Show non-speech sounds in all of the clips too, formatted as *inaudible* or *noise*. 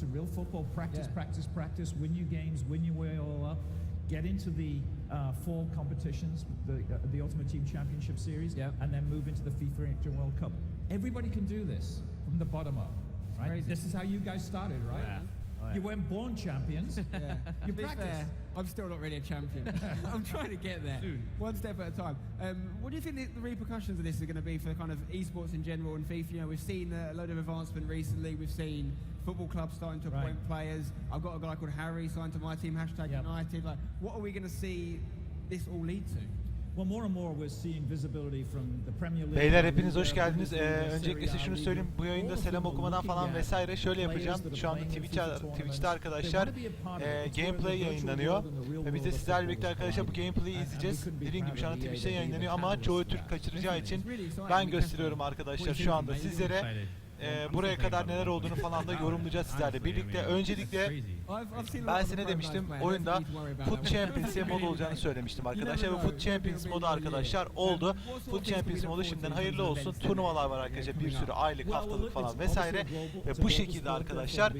and real football. Practice, Yeah. practice, practice. Win your games. Win your way all up. Get into the uh, fall competitions, the uh, the Ultimate Team Championship Series, Yeah. and then move into the FIFA Internet World Cup. Everybody can do this from the bottom up, right? This is how you guys started, right? Yeah. Oh, yeah. You weren't born champions. *laughs* Yeah. You practice. I'm still not really a champion. *laughs* *laughs* I'm trying to get there, Soon. one step at a time. Um, what do you think the, the repercussions of this are going to be for kind of esports in general and FIFA? You know, we've seen a load of advancement recently. We've seen football clubs starting to appoint Right. players. I've got a guy called Harry signed to my team. Hashtag Yep. United. Like, what are we going to see this all lead to? Beyler hepiniz hoş geldiniz. Ee, öncelikle size şunu söyleyeyim. Bu yayında selam okumadan falan vesaire şöyle yapacağım. Şu anda Twitch. Twitch'te arkadaşlar e, gameplay yayınlanıyor. Ve biz de sizlerle birlikte arkadaşlar bu gameplay'i izleyeceğiz. Dediğim gibi şu anda Twitch'te yayınlanıyor ama çoğu Türk kaçıracağı için ben gösteriyorum arkadaşlar şu anda sizlere. E, buraya kadar neler olduğunu falan da yorumlayacağız sizlerle birlikte. Öncelikle ben size ne demiştim? Oyunda Foot that. Champions diye mod olacağını söylemiştim arkadaşlar ve Foot Champions modu arkadaşlar oldu. Foot Champions modu şimdiden hayırlı olsun. Turnuvalar var arkadaşlar bir sürü aylık, haftalık falan vesaire. Ve bu şekilde arkadaşlar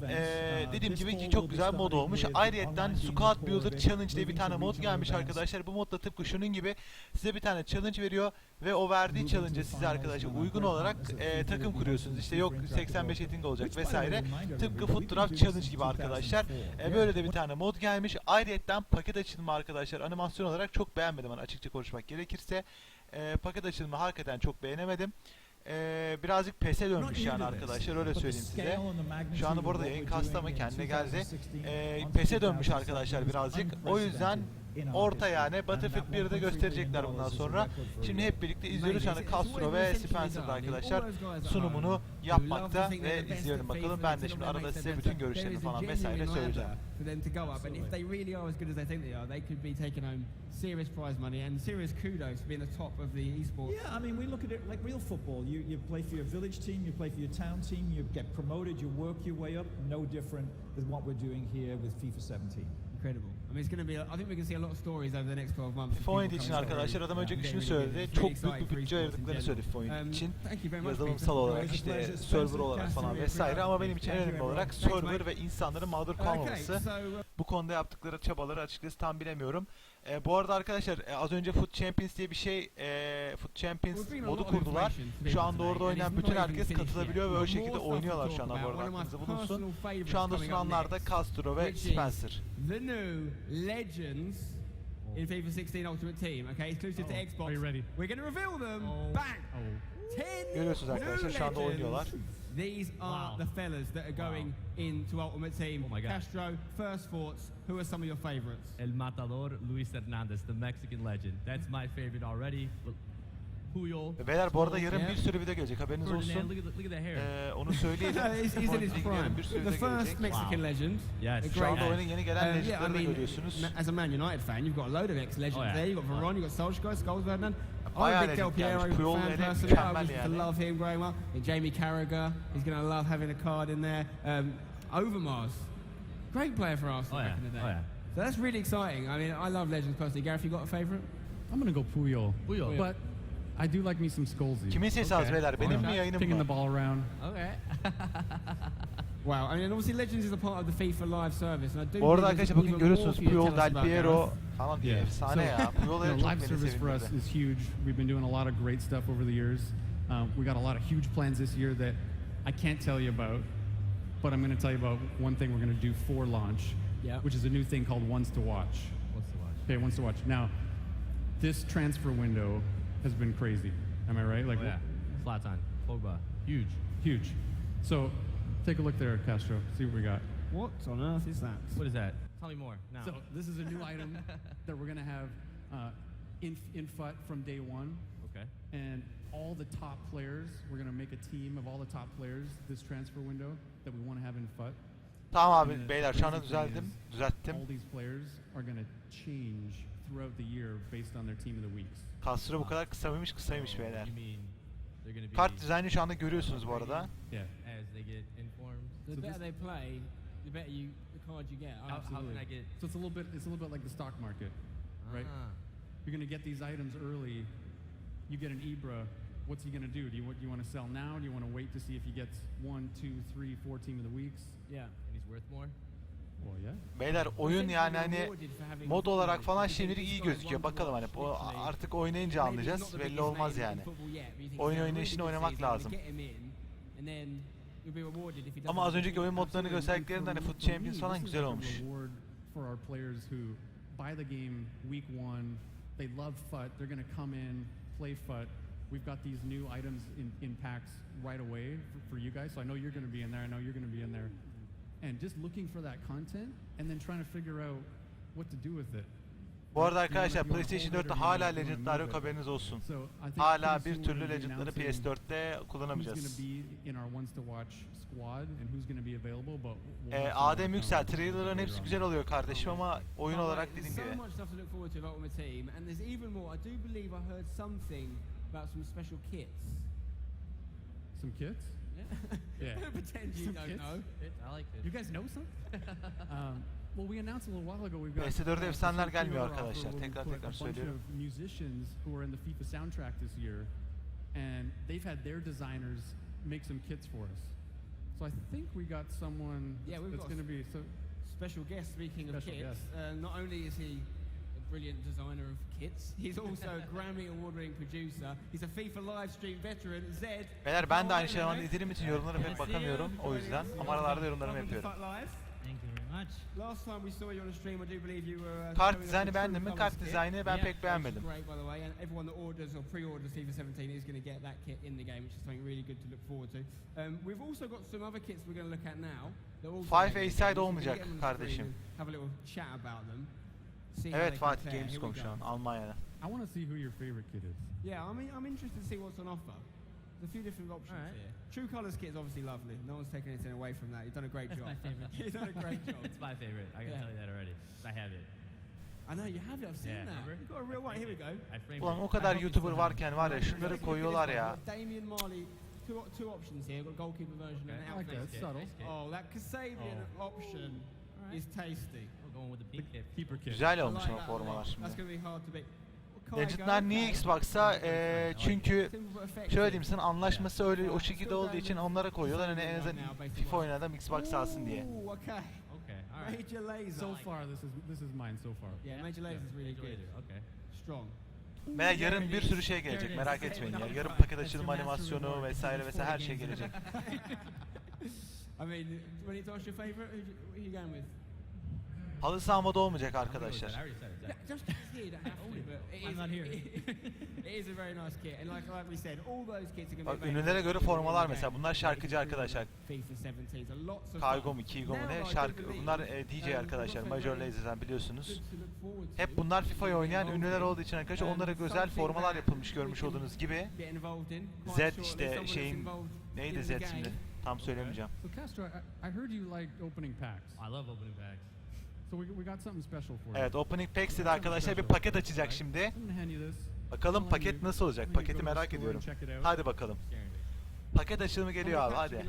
Uh, dediğim gibi ki çok güzel mod olmuş. online Squad Builder Challenge diye bir tane mod gelmiş arkadaşlar. Bu modda tıpkı şunun gibi size bir tane challenge veriyor ve o verdiği challenge'a size arkadaşlar uygun olarak eee, takım kuruyorsunuz. İşte yok 85 rating olacak vesaire. Tıpkı Foot Draft Challenge gibi arkadaşlar. E, böyle de bir tane mod gelmiş. Ayrıyetten paket açılımı arkadaşlar animasyon olarak çok beğenmedim hani açıkça konuşmak gerekirse. E, paket açılımı hakikaten çok beğenemedim. E, birazcık PES'e dönmüş yani arkadaşlar öyle söyleyeyim size. Şu anda bu arada yayın kastı ama kendine geldi. E, PES'e dönmüş arkadaşlar birazcık. O yüzden orta yani Battlefield 1'de gösterecekler bundan sonra. Şimdi hep birlikte izliyoruz. Anda Castro ve Spencer'da arkadaşlar sunumunu yapmakta ve izleyelim bakalım. Ben de şimdi arada size bütün görüşlerini falan vesaire söyleyeceğim. For them to go up, and if they really are as good as they think they are, they could be taking home serious prize money and serious kudos for being the top of the esports. Yeah, I mean, we look at it like real football. You, you play for your village team, you play for your town team, you get promoted, you work your way up. No different than what we're doing here with FIFA 17. Incredible. I mean, it's going to be. I think we can see a lot of stories over the next 12 months. of FIFA people 17 için arkadaşlar adam önceki getting şunu good. söyledi. Çok büyük bir bütçe ayırdıklarını söyledi 17 Um, için. Thank you very much. Yazılımsal olarak işte server olarak falan vesaire ama benim için en önemli olarak server ve insanların mağdur kalmaması. uh, Bu konuda yaptıkları çabaları açıkçası tam bilemiyorum. E, bu arada arkadaşlar e, az önce Foot Champions diye bir şey e, Foot Champions modu kurdular. Şu anda orada oynayan bütün herkes katılabiliyor ve o şekilde oynuyorlar şu anda bu arada aklınızda bulunsun. Şu anda sunanlarda next, Castro ve Spencer. The new Legends in FIFA 16 Ultimate Team, okay, exclusive to Oh, Xbox. are you ready? We're going to reveal them. Oh. Bang! Oh. 10 Görüyorsunuz arkadaşlar, şu anda oynuyorlar. These are Wow. the fellas that are going into Ultimate Team. Oh my God. Castro, first thoughts. Who are some of your favorites? El Matador Luis Hernandez, the Mexican legend. That's my favorite already. Puyol. Ve Beyler bu arada yarın bir sürü video gelecek haberiniz olsun. look at, the, look at that hair. Ee, onu söyleyelim. *laughs* he's, he's in his Yarın prime. bir sürü The video first gelecek. Mexican Wow. legend. Yes. Şu great anda oyunun yeni gelen Uh, yeah, I mean, görüyorsunuz. as a Man United fan, you've got a load of ex-legends Oh, yeah. there. You've got Varane, you've got Solskjaer, Scholes, Ferdinand. I'm a big Del. Piero fan hele personally. I used to love him growing up. And Jamie Carragher, he's going to love having a card in there. Um, Overmars, great player for Arsenal Oh, back yeah. in the day. Oh, yeah. So that's really exciting. I mean, I love legends personally. Gareth, you got a favourite? I'm gonna go Puyol. Puyol. But I do like me some Skolzy. Kimin sesi az Okay. beyler? Benim mi yayınım Picking mı? the ball around. Okay. *laughs* Wow, I mean, obviously Legends is a part of the FIFA live service. And I do Bu arada believe there's arkadaşlar bugün even görüyorsunuz more for you to Puyol, Del Piero Gareth. Falan diye Yeah. efsane ya. Puyol you know, live service for us is huge. We've been doing a lot of great stuff over the years. Um, we got a lot of huge plans this year that I can't tell you about, but I'm going to tell you about one thing we're going to do for launch, Yeah. which is a new thing called Ones to Watch. What's to watch? Okay, Ones to Watch. Now, this transfer window has been crazy. Am I right? Like, oh, yeah. Zlatan, Pogba, huge. huge. So, take a look there, Castro. See what we got. What on earth is that? What is that? Tell me more now. So this is a new item *laughs* that we're gonna have uh, in in FUT from day one, okay. and all the top players. We're gonna make a team of all the top players this transfer window that we want to have in FUT. Tamam abi beyler şu anda thing düzelttim. All these players are gonna change throughout the year based on their team of the weeks. Castro bu kadar kısa mıymış kısaymış beyler. You mean they're gonna be Kart dizaynı şu anda görüyorsunuz bu arada. Yeah. as they get informed? The So better they play, the better you the card you get. How, how can I get? So it's a little bit. It's a little bit like the stock market, right? Ah. You're gonna get these items early. You get an Ibra what's he going to do? Do you, want- do you want to sell now? Do you want to wait to see if he gets one, two, three, four team of the weeks? Yeah. And he's worth more. Well, yeah. Beyler oyun yani hani mod olarak falan şimdilik iyi gözüküyor. Bakalım hani bu artık oynayınca anlayacağız. Belli olmaz yani. Oyun oynayışını oynamak lazım. Ama az önceki oyun modlarını gösterdiklerinde hani Foot Champions falan güzel olmuş. For our players who buy the game week one, they love FUT, they're going to come in, play FUT. We've got these new items in, in packs right away for, for you guys. So I know you're going to be in there. I know you're going to be in there. And just looking for that content and then trying to figure out what to do with it. Bu arada arkadaşlar PlayStation 4'te hala Legend'lar yok haberiniz olsun. Hala bir türlü Legend'ları announcing PS4'te who's going kullanamayacağız. Ee, Adem Yüksel, trailerların hepsi güzel oluyor kardeşim ama oyun olarak dediğim gibi. something some special kits. Some kits? Yeah. *laughs* Pretend you Some don't kits? know. It, I like this. You guys know some? *laughs* *laughs* um, well, we announced a little while ago we've got PS4'de uh, efsaneler gelmiyor arkadaşlar. Tekrar tekrar söylüyorum. of musicians who are in the FIFA soundtrack this year, and they've had their designers make some kits for us. So I think we got someone Yeah, that's, we've that's going to be so. Special guest, speaking of kits, uh, not only is he a brilliant designer of kits, he's also a Grammy award winning producer. He's a FIFA live stream veteran, Zed. Beyler ben de aynı şey mate? izlediğim için yorumlara pek bakamıyorum o yüzden ama aralarda yorumlarımı yapıyorum. Kart us dizaynı beğendin mi? Kart dizaynı ben Yeah. pek beğenmedim. Great, by the way, and everyone that orders or pre-orders FIFA 17 is going to get that kit in the game, which is something really good to look forward to. Um, we've also got some other kits we're going to look at now. They're also Five A-side olmayacak kardeşim. screen and Have a little chat about them. See how Evet they Fatih Gamescom şu an Almanya'da. I want to see who your favorite kid is. Yeah, I mean, I'm interested to see what's on offer. A few different options Alright. here. True Colours kit is obviously lovely. No one's taken anything away from that. You've done a great That's job. my favorite. *laughs* You've done a great *laughs* job. It's my favorite. I can Yeah. tell you that already. I have it. I know you have it. I've seen Yeah, that. remember? You've got a real one. Here we go. I framed Ulan it. o kadar I YouTuber varken var ya şunları Let's look at koyuyorlar this one. ya. We've got Damian Marley. Two, two options here. We've got goalkeeper version Okay. and I outfit. that. It's subtle. Nice kit. Oh, that Kasabian option Alright. is tasty. We're going with the The pink kit. keeper kit. Güzel I olmuş like ama that, formalar şimdi. That's going to be hard to beat. Legend'lar niye. Xbox'a eee, çünkü şöyle diyeyim sana anlaşması öyle o şekilde olduğu için onlara koyuyorlar hani en azından FIFA oynayan adam Xbox alsın diye. Right. Major laser. So far, this is this is mine so far. Yeah, Major laser is really good. Okay. Strong. Veya yarın bir sürü şey gelecek merak etmeyin ya. Yarın paket açılımı animasyonu vesaire vesaire her şey gelecek. *laughs* I mean, when it's your favourite? Who, are you going with? Halı saha modu olmayacak arkadaşlar. already said it. Yeah, Zach. just here, you don't have to, but it I'm is, not here. *laughs* it is a very nice kit, and like, like we said, all those kits are going to Bak ünlülere göre formalar mesela bunlar şarkıcı arkadaşlar. FIFA 17, so lots of Kargo fun. mu Kigo mu ne şarkı bunlar e, DJ um, arkadaşlar Major Laser'dan biliyorsunuz. Hep bunlar FIFA'yı oynayan ünlüler olduğu için arkadaşlar onlara Um, güzel something formalar yapılmış görmüş olduğunuz gibi. Z işte şeyin neydi Z şimdi tam söylemeyeceğim. So Castro, I, I heard you like opening packs. I love opening bags. Evet Opening Packs dedi arkadaşlar bir paket açacak şimdi. Bakalım paket nasıl olacak paketi merak ediyorum. Hadi bakalım. Paket açılımı geliyor abi How many hadi.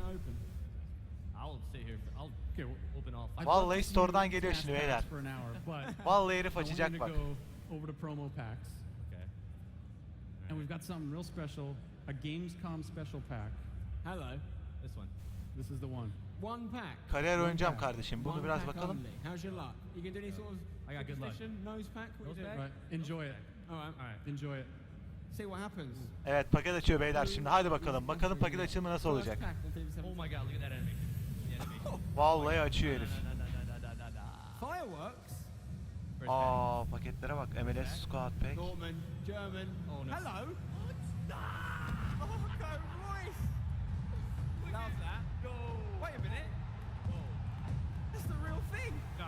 Vallahi store'dan geliyor şimdi beyler. *laughs* Vallahi herif açacak bak. and we've got something real special, a Gamescom special pack. Hello. This one. This is the one. One pack. Kariyer oynayacağım kardeşim. Bunu biraz bakalım. How's your luck? You can do any sort of I got good luck. Nose pack? What you doing? Enjoy it. All right. All right. Enjoy it. See what happens. Evet paket açıyor beyler şimdi. Hadi bakalım. Bakalım paket açılımı nasıl olacak. Oh 17. my god, look at that animation. *laughs* Vallahi açıyor herif. Fireworks. Aa paketlere bak. MLS Squad Pack. Dortmund, German. Oh. Hello.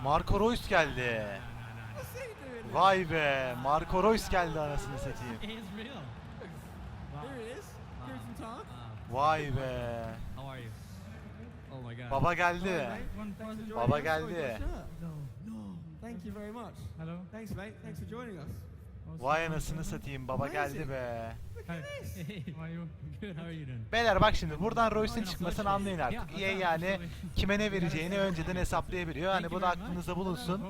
Marco Reus geldi. Vay be. Marco Reus geldi anasını satayım. Vay be. Oh. Baba geldi. Baba. Oh, geldi. no. Thank you very much. Hello. Thanks, mate. Thanks for joining us. Vay anasını satayım. Baba geldi be. *laughs* *laughs* Beyler bak şimdi buradan Royce'un çıkmasını anlayın artık. EA yani kime ne vereceğini önceden hesaplayabiliyor. Hani bu da aklınızda bulunsun.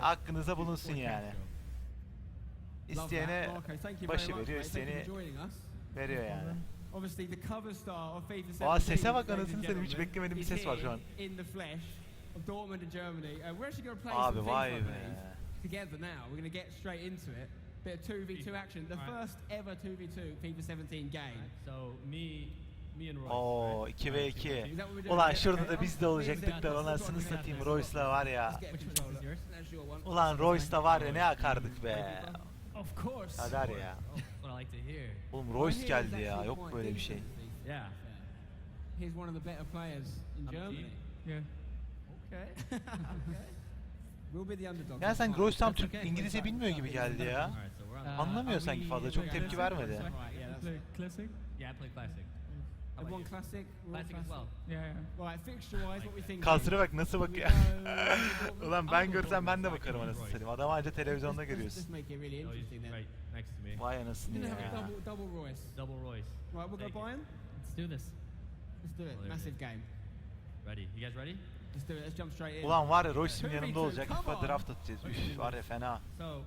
Aklınıza bulunsun yani. İsteyene başı veriyor, us. veriyor yani. Obviously, the cover star of FIFA 17. Aa, sese bak anasını satayım, hiç beklemediğim bir ses var şu an. Uh, Abi vay be. Together now. We're going to get straight into it. Bit of 2v2 action. The Alright. first ever 2v2 FIFA 17 game. So me, me and Roy. Oo right? 2 ve Alright, 2. Is that what we're doing? Ulan Yeah, şurada da biz de olacaktık da anasını satayım Royce'la var ya. Let's get a Which controller. one is yours? That's your one. Ulan Royce'la var ya ne akardık be. Of course. Kader ya. What I like to hear. Oğlum Royce geldi ya. Yok böyle bir şey. Yeah. He's one of the better players in I'm Germany. Yeah. Okay. *laughs* Ya sen. Royce tam Türk. İngilizce bilmiyor gibi geldi ya. Anlamıyor sanki fazla, çok tepki vermedi. Classic? yeah, I play classic. Everyone you? classic. we're all Classic as well. Yeah, yeah. Right, fixture wise, what we think? Kastıra bak nasıl bakıyor. *laughs* Ulan ben görsem ben de bakarım anasını satayım. Adamı anca televizyonda görüyorsun. Oh. Vay We're anasını ya. double, double Royce. Double Royce. Right, we'll go. Let's do this. Let's do it. Massive game. Ready? You guys ready? Let's do it. Let's jump straight in. Ulan var ya Royce'un Two v yanımda olacak. FIFA draft atacağız. Üf var ya fena. So,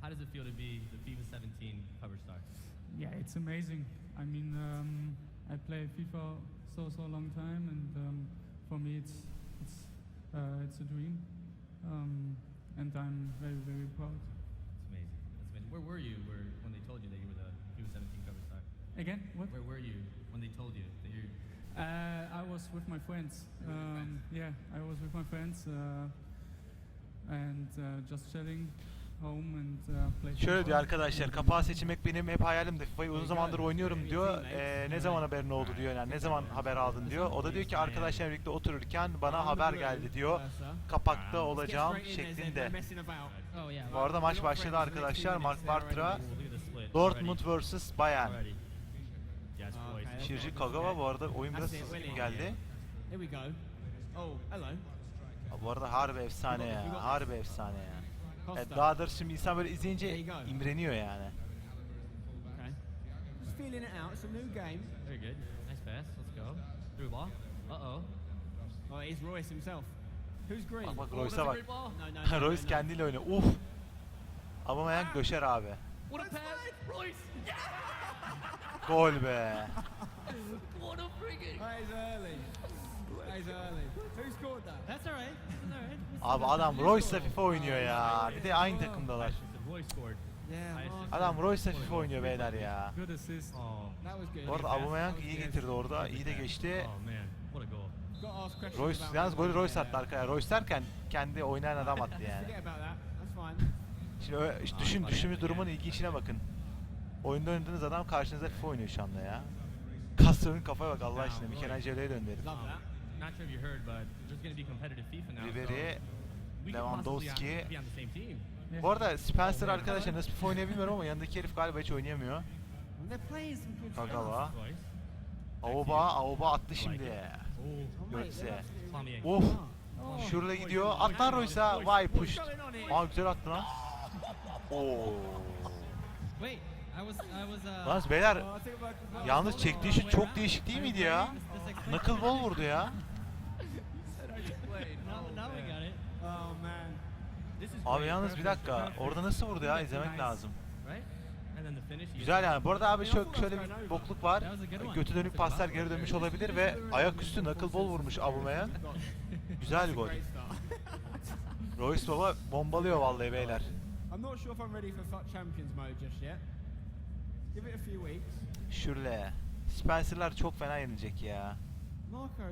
how does it feel to be the FIFA 17 cover star? Yeah, it's amazing. I mean, um, I play FIFA so so long time, and um, for me, it's it's uh, it's a dream, um, and I'm very very proud. It's amazing. That's amazing. Where were you where, when they told you that you were the FIFA 17 cover star? Again, what? Where were you when they told you? Uh, I was with my friends. Um, yeah, I was with my friends, uh, and uh, just chilling home and uh, play. Şöyle diyor arkadaşlar kapağı seçmek benim hep hayalimdi. FIFA'yı uzun zamandır oynuyorum diyor. Ee, ne zaman haberin oldu diyor yani ne zaman haber aldın diyor. O da diyor ki arkadaşlar birlikte otururken bana haber geldi diyor. Kapakta olacağım şeklinde. Oh. Bu arada maç başladı arkadaşlar. Mark Bartra. Dortmund vs Bayern. Ah. Şirci Kagawa bu arada oyun biraz hızlı geldi. Oh, hello. Bu arada harbi efsane ya. Harbi efsane ya. Costa. Evet, daha da şimdi insan böyle izleyince imreniyor yani. Okay. Just feeling it out. It's a new game. Very good. Nice pass. Let's go. Through ball. Uh oh. Oh, it's Royce himself. Who's green? Bak bak Oh, Royce'a bak. great *laughs* ball. No, no, no. Royce no, no. kendiyle oynuyor. Uf. Aubameyang döşer abi. What a pass. Royce. *laughs* Gol be. What a friggin'. That is early. That is early. Who scored that? That's all right. That's all right. Abi adam Royce'la FIFA oynuyor ya. Bir de aynı takımdalar. Yeah. Adam Royce'la FIFA oynuyor beyler ya. Oh. Bu arada Aubameyang iyi getirdi orada. iyi de geçti. Oh Royce yalnız golü Royce attı arkaya. Royce derken kendi oynayan adam attı *laughs* yani. Şimdi düşün düşündüğümüz durumun ilginçine bakın. Oyunda oynadığınız adam karşınızda FIFA oynuyor şu anda ya. Castro'nun kafaya bak Allah aşkına. Michelangelo'ya döndü herif. Ribery, Lewandowski. Bu arada Spencer arkadaşlar nasıl FIFA oynuyor bilmiyorum ama yanındaki herif galiba hiç oynayamıyor. Kagawa. Aoba, Aoba attı şimdi. Oh. Oh, Götze. Of. Oh. Şurada gidiyor. At lan Royce'a. Vay pushed. Aa güzel attı lan. *laughs* Oo. Wait, I was I was uh. Lan beyler Oh, yalnız çektiği şut çok değişik değil miydi ya? Knuckleball vurdu ya. Oh Abi yalnız bir dakika. Orada nasıl vurdu ya? İzlemek lazım. Güzel yani. Bu arada abi şöyle, şöyle bir bokluk var. Götü dönük paslar geri dönmüş olabilir ve ayaküstü knuckleball vurmuş Aubameyang. Güzel gol. Royce baba bombalıyor vallahi beyler. I'm not sure if I'm ready for Champions mode just yet. Give it a few weeks. Şurle. Spencer'lar çok fena yenilecek ya.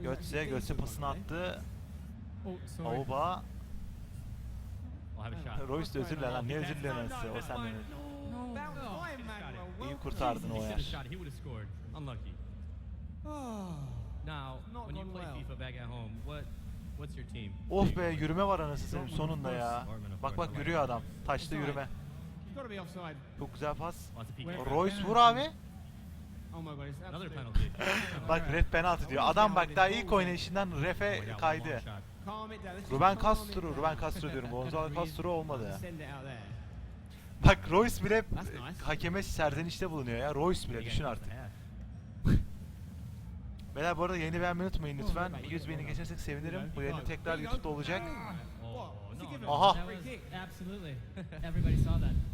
Götze, Götze pasını attı. Oh. Auba. I'll have a shot. Royce de özür diler lan. Ne özür anasını? O senden. İyi kurtardın o yer. scored. Unlucky. Oh. Now, Not when you gone play well. FIFA back at home, what what's your team? Of be yürüme var anasını satayım sonunda ya. Bak bak yürüyor adam. Taşta yürüme. Çok güzel pas. Oh, Royce vur abi. Oh my god, it's Another absolute. penalty. *laughs* Bak red penaltı diyor. Adam bak daha ilk oynayışından Oh, refe kaydı. Ruben Castro. Ruben Castro diyorum. Gonzalo Castro olmadı. Bak Royce bile hakeme serzenişte bulunuyor ya. Royce bile düşün artık. *laughs* Beyler bu arada yeni beğenmeyi unutmayın lütfen. 100 beğeni geçersek sevinirim. Bu yayın tekrar YouTube'da olacak. Oh? Aha.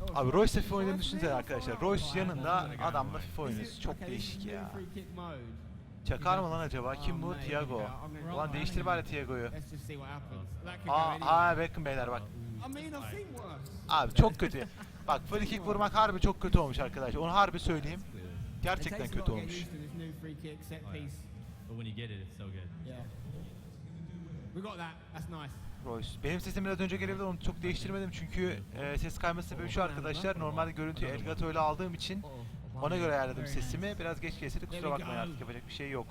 Oh, Abi. Royce FIFA oynadığını düşünsene arkadaşlar. Royce yanında adamla FIFA is- Çok değişik ya. Çakar mı lan acaba? Oh, Kim bu? Thiago. Ulan değiştir bari Thiago'yu. Aa, aa bakın beyler bak. Abi çok kötü. Bak free kick vurmak harbi çok kötü olmuş arkadaşlar. Onu harbi söyleyeyim. Gerçekten kötü olmuş. Oh. We got that. That's nice. Royce. Benim sesim biraz önce gelebilir onu çok değiştirmedim çünkü e, ses kayması sebebi şu arkadaşlar. Normalde görüntüyü Elgato ile aldığım için ona göre ayarladım sesimi. Biraz geç kesildi kusura bakmayın artık yapacak bir şey yok.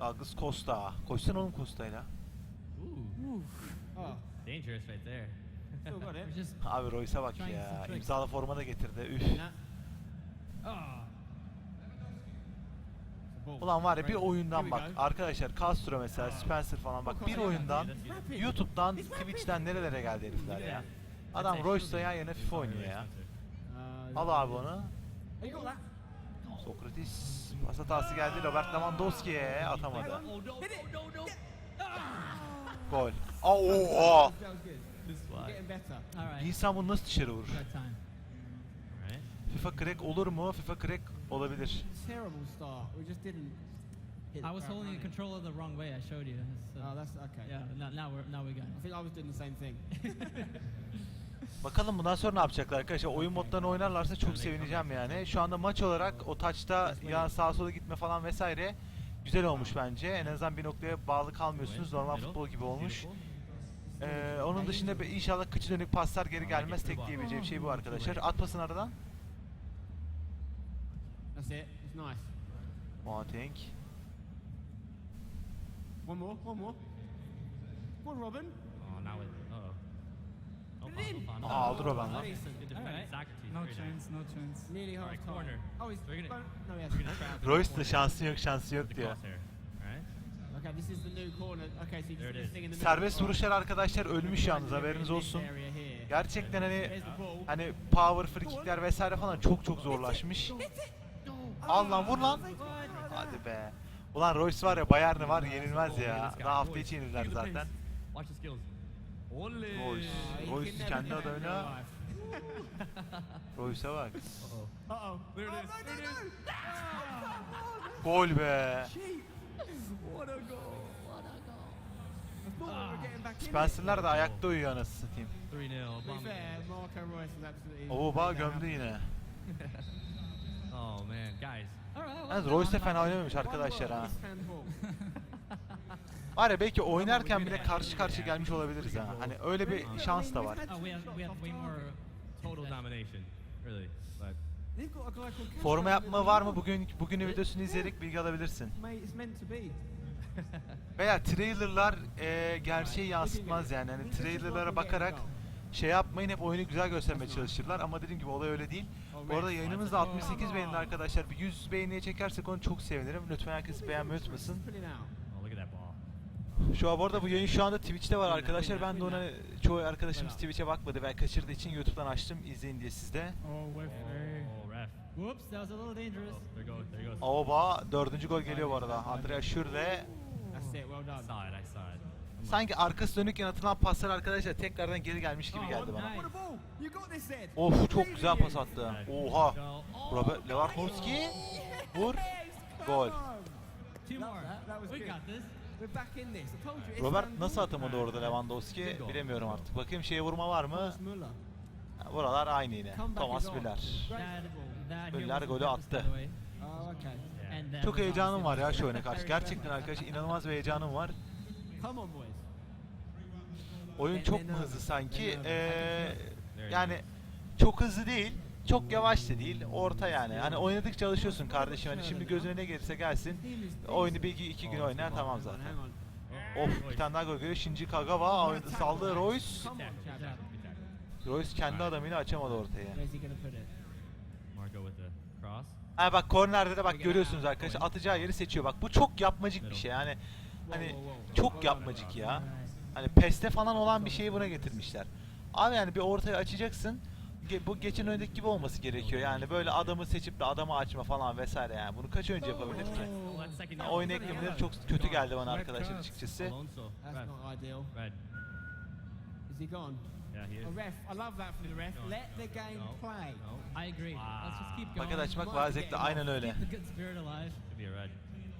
Douglas Costa. Koşsana oğlum Costa'yla. Oh, dangerous right there. *laughs* Abi Royce'a bak ya. İmzalı forma da getirdi. Üf. Ulan var ya bir oyundan bak. Arkadaşlar Castro mesela Spencer falan bak bir oyundan. YouTube'dan. Twitch'ten nerelere geldi herifler ya. Adam Royce'la yan yana FIFA oynuyor ya. Al abi onu. Sokrates pas hatası geldi. Robert Lewandowski'ye atamadı. Gol. Aa, oha! Bir insan bunu nasıl dışarı vurur? FIFA crack olur mu? FIFA crack olabilir. Terrible start. We just didn't. hit I was ground holding the running. controller the wrong way. I showed you. So, Oh, that's okay. yeah. Now, now we're now we got I it. think I was doing the same thing. *laughs* Bakalım bundan sonra ne yapacaklar arkadaşlar. Oyun modlarını oynarlarsa çok sevineceğim yani. Şu anda maç olarak o taçta ya sağa sola gitme falan vesaire güzel olmuş bence. En azından bir noktaya bağlı kalmıyorsunuz. Normal futbol gibi olmuş. Ee, onun dışında inşallah kıçı dönük paslar geri gelmez. Tek diyebileceğim şey bu arkadaşlar. At pasın aradan. That's it. It's nice. Moateng. One more. One more. One, Robin. Oh, now it. Uh oh. Oh, it in. fine, fine. Aa, aldı Robben lan. Decent. Good defense. Alright. Socrates. No very chance, no chance. Nearly half Alright, time. corner. Oh, he's. We're gonna- *laughs* no, he We're gonna it. Royce da şansı yok, şansı yok The diyor. crosshair. Alright. Okay, this is the new corner. Okay, so you There it this is. thing in the middle. Serbest Alright. vuruşlar arkadaşlar ölmüş yalnız haberiniz olsun. Area here. Gerçekten hani There's the ball. hani power free kickler vesaire falan çok çok zorlaşmış. Al lan vur lan. Hadi be. Ulan Royce var ya Bayern'i var yenilmez ya. Daha hafta içi yenildiler zaten. Royce. Ah, Royce kendi adamına-. *laughs* Royce'a bak. No. Gol be. What a goal. I thought we were getting back in it. Spencer'lar da ayakta uyuyor anasını satayım. 3-0. To be Bomb. fair, Marco Royce is absolutely. Oba made that gömdü yine. *laughs* Oh man, guys. Yalnız. Royce de fena oynamamış arkadaşlar ha. *laughs* Var ya belki oynarken bile karşı karşıya gelmiş olabiliriz ha. Hani öyle bir şans da var. Forma yapma var mı? Bugün bugünün videosunu izleyerek bilgi alabilirsin. Veya trailerlar e, gerçeği yansıtmaz yani. Hani trailerlara bakarak şey yapmayın hep oyunu güzel göstermeye çalışırlar ama dediğim gibi olay öyle değil. Bu arada yayınımız da 68 beğenili arkadaşlar. Bir 100 beğeniye çekersek onu çok sevinirim. Lütfen herkes beğenmeyi unutmasın. Oh. Şu an bu arada bu yayın şu anda Twitch'te var arkadaşlar. Ben de ona çoğu arkadaşımız Twitch'e bakmadı ve kaçırdığı için YouTube'dan açtım izleyin diye sizde. Oh, with a. Oh. Oh. Oba dördüncü gol geliyor bu arada. Andrea Schürrle I saw it. I saw it. Sanki arkası dönükken atılan paslar arkadaşlar tekrardan geri gelmiş gibi geldi bana. Of çok güzel pas attı. Oha. Oh, Robert Lewandowski vur. Gol. Robert nasıl atamadı orada Lewandowski bilemiyorum artık. Bakayım şeye vurma var mı? Ha, Buralar aynı yine. Thomas. Müller. Müller golü attı. Oh, Çok heyecanım var ya şu oyuna karşı. Gerçekten arkadaşlar inanılmaz bir heyecanım var. Come on, boys. Oyun çok mu hızlı sanki? Ee, yani çok hızlı değil. Çok yavaş da değil. Orta yani. Hani oynadıkça alışıyorsun kardeşim. Hani şimdi gözüne ne gelirse gelsin. Oyunu bir iki, iki gün oynar tamam zaten. Of bir tane daha gol geliyor. Shinji Kagawa saldı Royce. Royce kendi adamıyla açamadı ortaya. Ha bak kornerde de bak görüyorsunuz arkadaşlar atacağı yeri seçiyor. Bak bu çok yapmacık bir şey yani. Hani çok yapmacık ya. Hani PES'te falan olan bir şeyi buna getirmişler. Abi yani bir ortaya açacaksın. Ge- bu geçen önceki gibi olması gerekiyor. Yani böyle adamı seçip de adamı açma falan vesaire yani. Bunu kaç oyuncu yapabilir ki? Let's second Ya, yellow. oyun eklemeleri çok kötü geldi bana arkadaşlar açıkçası. Alonso. That's Red. not ideal. Red. Is he gone? Yeah, he is. A ref. I love that from the ref. No, Let the no, game no, play. No. I agree. Let's just keep going. Paket açmak getting aynen öyle. Keep the good spirit alive. Should be a red.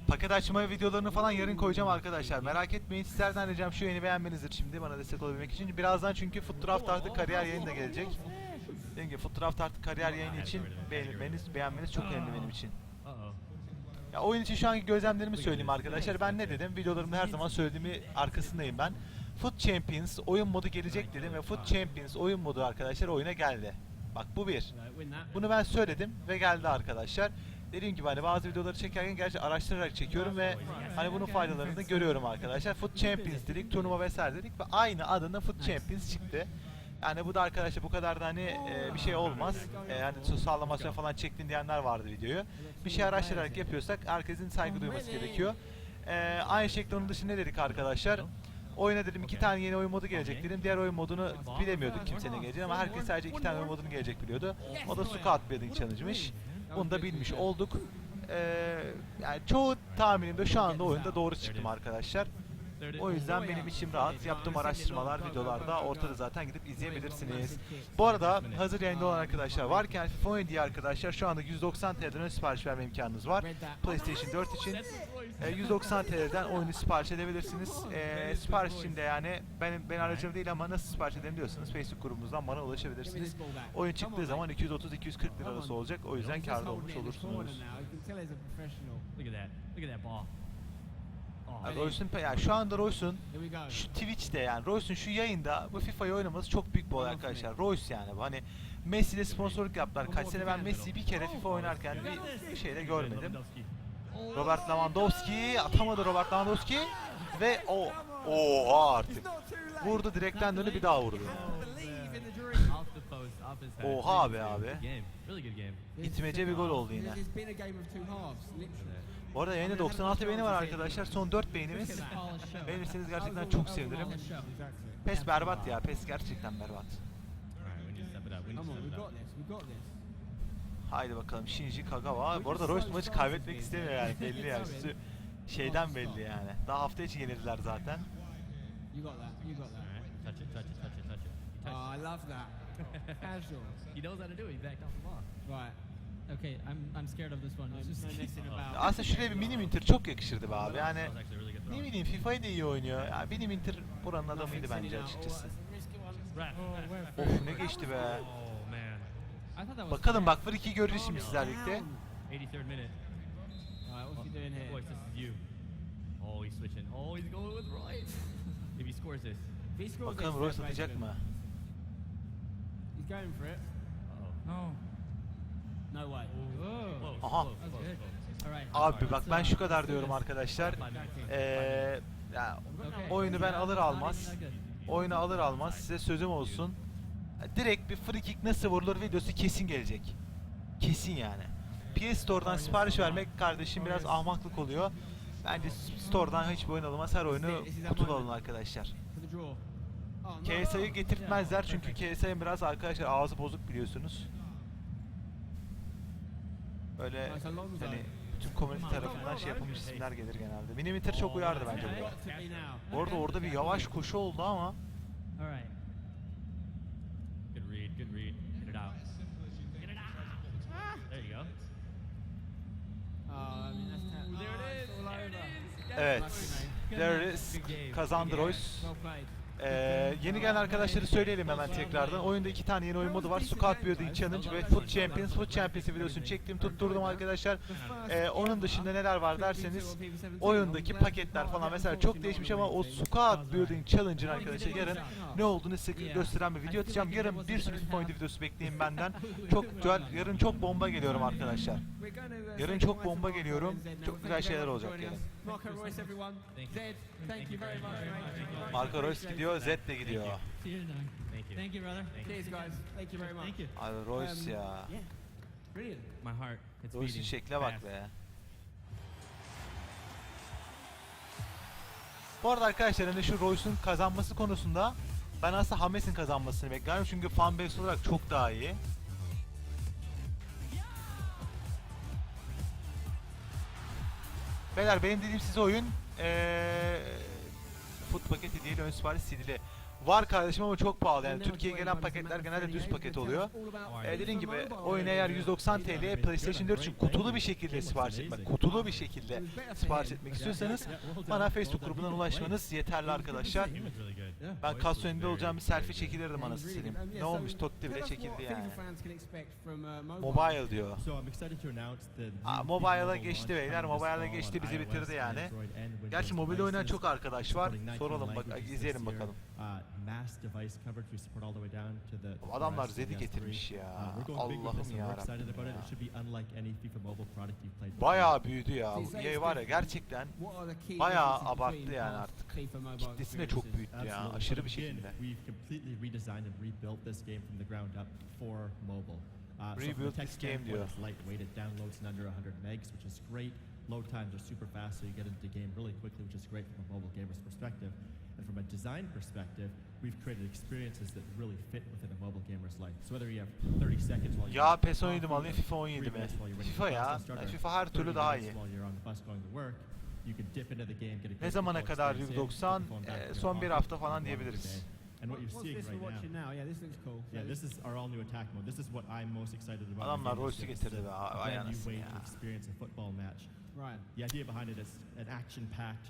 Paket açma videolarını falan yarın koyacağım arkadaşlar. Merak etmeyin. Sizlerden ricam şu yayını beğenmenizdir şimdi bana destek olabilmek için. Birazdan çünkü Foot Draft artık kariyer yayını da gelecek. Dediğim gibi Draft artık kariyer yayını için beğenmeniz, beğenmeniz çok önemli benim için. Ya oyun için şu anki gözlemlerimi söyleyeyim arkadaşlar. Ben ne dedim? Videolarımda her zaman söylediğimi arkasındayım ben. Foot Champions oyun modu gelecek dedim ve Foot Champions oyun modu arkadaşlar oyuna geldi. Bak bu bir. Bunu ben söyledim ve geldi arkadaşlar. Dediğim gibi hani bazı videoları çekerken gerçi araştırarak çekiyorum ve hani bunun faydalarını da görüyorum arkadaşlar. Foot Champions dedik, turnuva vesaire dedik ve aynı adında Foot Champions çıktı. Yani bu da arkadaşlar bu kadar da hani e, bir şey olmaz. E, hani sosyallemasyon falan çektin diyenler vardı videoyu. Bir şey araştırarak yapıyorsak herkesin saygı duyması gerekiyor. E, aynı şekilde onun dışında ne dedik arkadaşlar? Oyuna dedim iki tane yeni oyun modu gelecek dedim. Diğer oyun modunu bilemiyorduk kimsenin geleceğini ama herkes sadece iki tane oyun modunu gelecek biliyordu. O da Squad Building Challenge'mış. Bunu da bilmiş olduk. Ee, yani çoğu tahminimde şu anda oyunda doğru çıktım arkadaşlar. O yüzden benim içim rahat. Yaptığım araştırmalar, videolarda ortada zaten gidip izleyebilirsiniz. Bu arada hazır yayında olan arkadaşlar varken FIFA Oyun diye arkadaşlar şu anda 190 TL'den sipariş verme imkanınız var. PlayStation 4 için e, 190 TL'den oyunu sipariş edebilirsiniz. E, sipariş için de yani benim ben aracım değil ama nasıl sipariş edelim diyorsanız Facebook grubumuzdan bana ulaşabilirsiniz. Oyun çıktığı zaman 230-240 lira arası olacak. O yüzden kârda olmuş olursunuz. Yani Royce'un yani şu anda Royce'un şu Twitch'te yani Royce'un şu yayında bu FIFA'yı oynaması çok büyük bir olay arkadaşlar. Royce yani bu hani Messi ile sponsorluk yaptılar. Kaç sene ben Messi'yi bir kere FIFA oynarken bir şeyde görmedim. Robert Lewandowski atamadı Robert Lewandowski ve o oha artık. Vurdu direkten dönüp bir daha vurdu. Oha be abi. İtmece bir gol oldu yine. Bu arada yayında 96 beğeni var arkadaşlar. Son 4 beğenimiz. Beğenirseniz gerçekten çok sevinirim. PES berbat ya. PES gerçekten berbat. Haydi bakalım Shinji Kagawa. Bu arada Royce maçı kaybetmek istemiyor yani belli yani. Şu Şeyden belli yani. Daha hafta içi yenildiler zaten. You got that, you got that. Alright, touch it, touch it, touch it, touch it. He touched Oh, I love that. *laughs* Casual. He knows how to do it. He backed off the ball. Right. Okay, I'm I'm scared of this one. Let's just. *laughs* Aslında şuraya bir mini minter çok yakışırdı be abi. Yani ne bileyim FIFA'yı da iyi oynuyor. Ya mini minter buranın adamıydı bence açıkçası. Ref, ref. Of ne geçti be. Oh man. I thought that was Bakalım bak var 2 göreceğiz şimdi sizlerle birlikte. 83rd minute. Right, what's he doing here? Boys, this is you. Oh, he's switching. Oh, he's going with Royce. *laughs* if he scores this. If he scores Bakalım this, Royce atacak mı? He's going for it. Uh-oh. No. No way. Close, Aha. Abi bak ben şu kadar diyorum arkadaşlar. Eee ya, oyunu ben alır almaz oyunu alır almaz size sözüm olsun. Direkt bir free kick nasıl vurulur videosu kesin gelecek. Kesin yani. PS Store'dan sipariş vermek kardeşim biraz ahmaklık oluyor. Bence Store'dan hiçbir oyun alınmaz. Her oyunu kutuda alın arkadaşlar. KSI'yi getirtmezler çünkü KSI'nin biraz arkadaşlar ağzı bozuk biliyorsunuz. Böyle hani bütün komünite tarafından şey yapılmış isimler gelir genelde. Minimeter çok uyardı bence buraya. Bu arada orada bir yavaş koşu oldu ama All right. Good read, good read. Get it out. Get it out. There you go. Oh, I mean, that's ta- There oh, it it's is. all There it over. is. evet. Good There game. it is. Good game. Kazandı Good game. Royce. Well played. Ee, yeni gelen arkadaşları söyleyelim hemen tekrardan. Oyunda iki tane yeni oyun modu var. Squad Building Challenge ve Foot Champions. Foot Champions videosunu çektim, tutturdum arkadaşlar. Ee, onun dışında neler var derseniz oyundaki paketler falan mesela çok değişmiş ama o Squad Building Challenge'ın arkadaşlar yarın ne olduğunu size gösteren bir video atacağım. Yarın bir sürü point videosu bekleyin benden. Çok güzel, yarın çok bomba geliyorum arkadaşlar. Yarın çok bomba geliyorum. Çok güzel şeyler olacak yarın. Marco Royce, everyone. Zed, thank you very much. Marco Reus gidiyor, Zed de gidiyor. Thank you. Thank you, brother. Cheers, guys. Thank you very much. Thank you. Abi Royce Um, ya. Yeah. Brilliant. My heart, it's Royce'un beating şekle bak be. Bu arada arkadaşlar hani şu Royce'un kazanması konusunda ben aslında Hames'in kazanmasını bekliyorum çünkü fanbase olarak çok daha iyi. Beyler benim dediğim size oyun ee, foot paketi değil ön sipariş CD'li. Var kardeşim ama çok pahalı yani Türkiye'ye gelen paketler genelde düz paket oluyor. Ee, dediğim gibi oyun eğer 190 TL PlayStation 4 için kutulu bir şekilde sipariş etmek, kutulu bir şekilde sipariş etmek istiyorsanız bana Facebook grubundan ulaşmanız yeterli arkadaşlar. Ben kasa önünde olacağım bir selfie çekilirdim anasını satayım. Ne olmuş Totti bile çekildi yani. Mobile diyor. Aa, mobile'a geçti beyler, mobile'a geçti bizi bitirdi yani. Gerçi mobilde oynayan çok arkadaş var. Soralım bak, izleyelim bakalım. Adamlar Zed'i getirmiş ya. Allah'ım ya Bayağı büyüdü ya. Bu EA var ya gerçekten bayağı abarttı yani artık. Kitlesini de çok büyüttü ya. Aşırı bir şekilde. We've completely redesigned and rebuilt this game from the ground up for mobile. Uh, so from a Rebuilt tech this game standpoint, diyor. It's lightweight. It downloads in under 100 megs, which is great. Load times are super fast, so you get into the game really quickly, which is great from a mobile gamer's perspective. And from a design perspective, we've created experiences that really fit within a mobile gamer's life. So whether you have 30 seconds while you're Ya on PES coffee, 17 mi alayım FIFA 17 three mi? FIFA ya. FIFA her 30 türlü daha iyi. while you're on the bus going to work, you can dip into the game, get a Ne zamana kadar experience in, 190? put the phone back Ee, in your son bir hafta falan diyebiliriz. And what you're seeing right now? Yeah, this looks cool. yeah, this is our all-new attack mode. This is what I'm most excited about. Adamlar. Royce'u getirdi be, ay- ay brand new anasını ya. to experience a football match. Right. The idea behind it is an action-packed,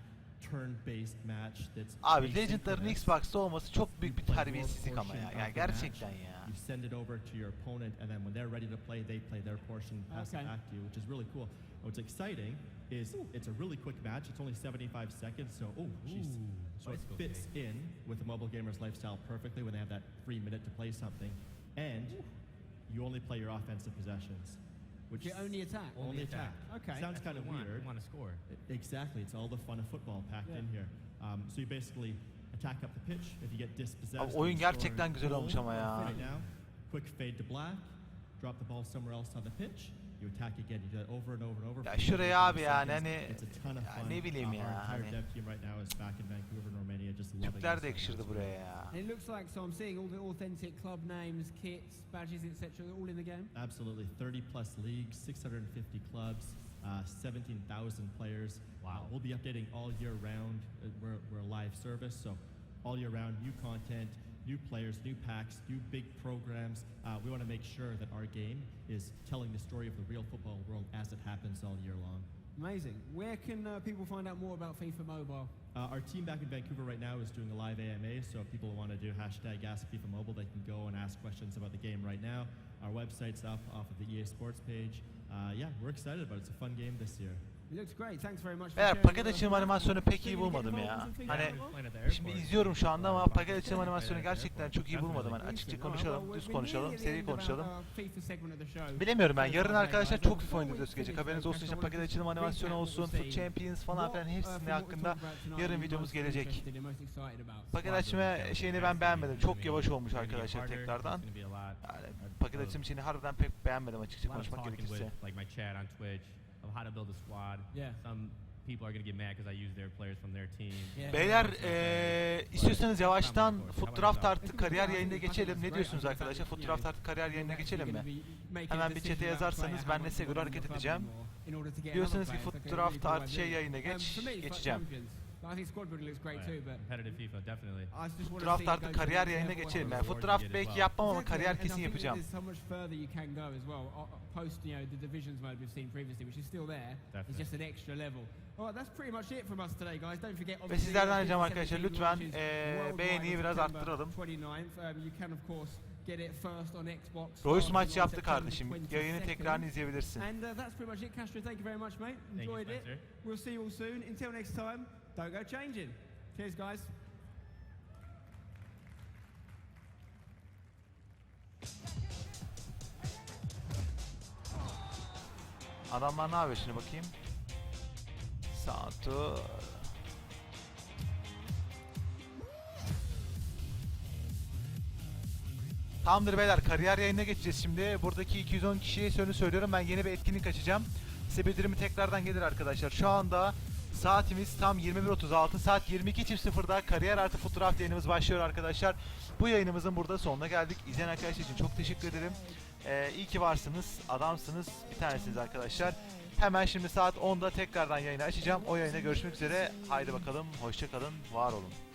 turn-based match that's Abi. Legend'ların Xbox'ta olması çok büyük bir You terbiyesizlik ama ya. Yani of the match, gerçekten ya. You send it over to your opponent, and then when they're ready to play, they play their portion, pass Okay. it back to you, which is really cool. What's exciting is it's a really quick match. It's only 75 seconds, so oh, jeez. So it bicycle fits in with the mobile gamer's lifestyle perfectly when they have that free minute to play something, and you only play your offensive possessions, which You only attack. only attack. Okay. Sounds kind of weird. want to score. I- Exactly, it's all the fun of football packed Yeah. in here. Um, so you basically attack up the pitch. If you get dispossessed, Abi and oyun score gerçekten a güzel goal olmuş ama ya. Right now, quick fade to black, drop the ball somewhere else on the pitch. You attack again. You do that over and over and over. Ya for şuraya 30 abi yani seconds. hani- It's a ton of ya fun. ne bileyim Uh, ya, Our entire hani- dev team right now is back in Vancouver, Romania, just loving Türkler this de and yakışırdı buraya ya. And it looks like, so I'm seeing all the authentic club names, kits, badges, etc. all in the game. Absolutely, 30 plus leagues, 650 clubs, uh, 17,000 players. Wow. Uh, we'll be updating all year round. Uh, we're, we're a live service, so all year round, new content, new players, new packs, new big programs. Uh, we want to make sure that our game is telling the story of the real football world as it happens all year long. Amazing. Where can uh, people find out more about FIFA Mobile? Uh, our team back in Vancouver right now is doing a live AMA, so if people want to do hashtag Ask FIFA Mobile, they can go and ask questions about the game right now. Our website's up off of the EA Sports page. Uh, yeah, we're excited about it. It's a fun game this year. It looks great. Thanks very much. for Beyler paket açılım animasyonu pek iyi bulmadım ya. Hani? Şimdi izliyorum şu anda ama paket açılım animasyonu gerçekten çok iyi bulmadım. Hani açıkça konuşalım, düz konuşalım, seri konuşalım. Bilemiyorum ben. Yarın arkadaşlar çok FIFA videosu gelecek. Haberiniz olsun işte paket açılım animasyonu olsun, Foot Champions falan filan hepsinin hakkında yarın videomuz gelecek. Paket açma şeyini ben beğenmedim. Çok yavaş olmuş arkadaşlar tekrardan. Yani paket açılım şeyini harbiden pek beğenmedim açıkça konuşmak gerekirse. Of how to build a squad. Yeah. Some people are gonna get mad because I use their players from their team. Beyler eee istiyorsanız yavaştan Foot Draft artık kariyer yayınına geçelim. Ne diyorsunuz arkadaşlar? Foot Draft artık kariyer yayınına geçelim mi? Hemen bir chat'e yazarsanız ben de size göre hareket edeceğim. Diyorsanız ki Foot Draft artı şey yayına geç, geçeceğim. I think squad building looks great Right. too, but Competitive FIFA, definitely. Wanna Draft artık kariyer the yayına geçelim. Yani Forward Draft belki yapmam ama kariyer kesin yapacağım. There's so much further you can go as well. o- o- Post, you know, the divisions mode we've seen previously, which is still there. It's just an extra level. Alright, that's pretty much it from us today, guys. Don't forget. Ve sizlerden ricam arkadaşlar 17 lütfen worldwide beğeniyi biraz arttıralım. 29th. Um, you can of course get it first on Xbox. Royce maç yaptı kardeşim. 22nd. Yayını tekrarını izleyebilirsin. And uh, that's pretty much it, Castro. Thank you very much, mate. Enjoyed it. We'll see you all soon. Until next time, don't go changing. Cheers, guys. Adamlar ne yapıyor şimdi bakayım? Santu. Tamamdır beyler kariyer yayına geçeceğiz şimdi. Buradaki 210 kişiye şunu söylüyorum ben yeni bir etkinlik açacağım. Size bildirimi tekrardan gelir arkadaşlar. Şu anda saatimiz tam 21.36 saat 22.00'da kariyer artı fotoğraf yayınımız başlıyor arkadaşlar. Bu yayınımızın burada sonuna geldik. İzleyen arkadaşlar için çok teşekkür ederim. Ee, iyi ki varsınız, adamsınız, bir tanesiniz arkadaşlar. Hemen şimdi saat 10'da tekrardan yayını açacağım. O yayına görüşmek üzere. Haydi bakalım. Hoşça kalın. Var olun.